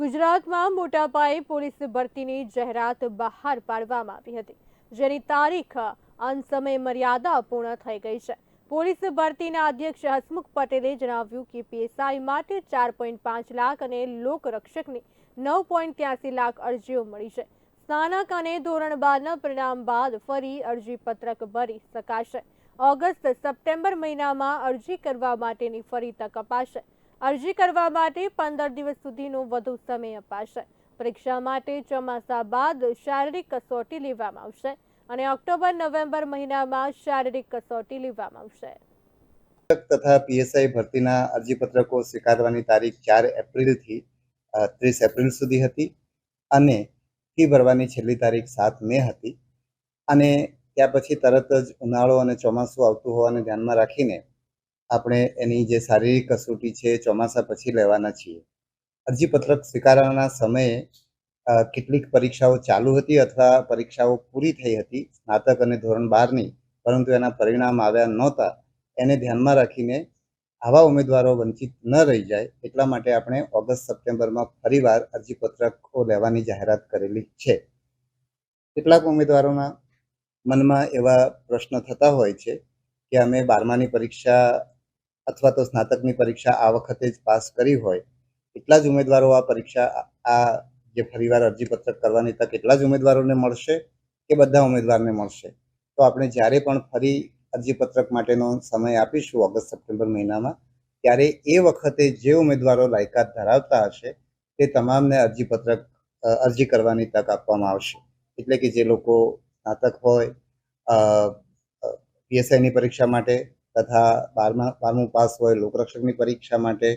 ગુજરાતમાં મોટા પાયે પોલીસ ભરતીની જાહેરાત બહાર પાડવામાં આવી હતી, જેની તારીખ અન સમય મર્યાદા પૂર્ણ થઈ ગઈ છે. પોલીસ ભરતીના અધ્યક્ષ હસમુખ પટેલે જણાવ્યું કે પીએસઆઈ માટે ચાર પોઈન્ટ પાંચ લાખ અને લોકરક્ષકની નવ પોઈન્ટ ત્યાસી લાખ અરજીઓ મળી છે. સ્નાનક અને ધોરણ બારના પરિણામ બાદ ફરી અરજી પત્રક ભરી શકાશે. ઓગસ્ટ સપ્ટેમ્બર મહિનામાં અરજી કરવા માટેની ફરી તક અપાશે. અરજી કરવા માટે પંદર દિવસ સુધીનો વધુ સમય અપાશે. પરીક્ષા માટે ચોમાસા બાદ શારીરિક કસોટી લેવામાં આવશે અને ઓક્ટોબર, નવેમ્બર મહિનામાં શારીરિક કસોટી લેવામાં આવશે. તથા પીએસઆઈ ભરતીના અરજીપત્રકો સ્વીકારવાની તારીખ ચાર એપ્રિલથી ત્રીસ એપ્રિલ સુધી હતી અને ફી ભરવાની છેલ્લી તારીખ સાત મે હતી. અને ત્યાર પછી તરત જ ઉનાળો અને ચોમાસું આવતું હોવાને ધ્યાનમાં રાખીને આપણે એની જે શારીરિક કસોટી છે, ચોમાસા પછી લેવાના છીએ. અરજીપત્રક સ્વીકારવાના સમયે કેટલીક પરીક્ષાઓ ચાલુ હતી અથવા પરીક્ષાઓ પૂરી થઈ હતી, સ્નાતક અને ધોરણ બારની, પરંતુ એના પરિણામ આવ્યા નહોતા. એને ધ્યાનમાં રાખીને આવા ઉમેદવારો વંચિત ન રહી જાય, એટલા માટે આપણે ઓગસ્ટ સપ્ટેમ્બરમાં ફરીવાર અરજીપત્રકો લેવાની જાહેરાત કરેલી છે. કેટલાક ઉમેદવારોના મનમાં એવા પ્રશ્ન થતા હોય છે કે અમે બારમાની પરીક્ષા અથવા તો સ્નાતકની પરીક્ષા આ વખતે જ પાસ કરી હોય, એટલા જ ઉમેદવારો આ પરીક્ષા, આ જે ફરીવાર અરજીપત્રક કરવાની તક એટલા જ ઉમેદવારોને મળશે કે બધા ઉમેદવારને મળશે. તો આપણે જ્યારે પણ ફરી અરજીપત્રક માટેનો સમય આપીશું ઓગસ્ટ સપ્ટેમ્બર મહિનામાં, ત્યારે એ વખતે જે ઉમેદવારો લાયકાત ધરાવતા હશે, તે તમામને અરજીપત્રક અરજી કરવાની તક આપવામાં આવશે. એટલે કે જે લોકો સ્નાતક હોય પીએસઆઈની પરીક્ષા માટે તથા બારમા બારમું પાસ હોય, લોકરક્ષકની પરીક્ષા માટે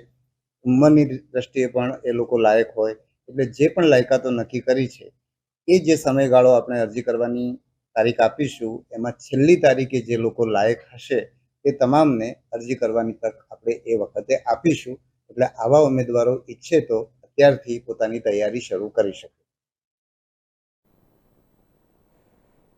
ઉંમરની દ્રષ્ટિએ પણ એ લોકો લાયક હોય. એટલે જે પણ લાયકાતો નક્કી કરી છે, એ જે સમયગાળો આપણે અરજી કરવાની તારીખ આપીશું, એમાં છેલ્લી તારીખે જે લોકો લાયક હશે તે તમામને અરજી કરવાની તક આપણે એ વખતે આપીશું. એટલે આવા ઉમેદવારો ઈચ્છે તો અત્યારથી પોતાની તૈયારી શરૂ કરી શકે.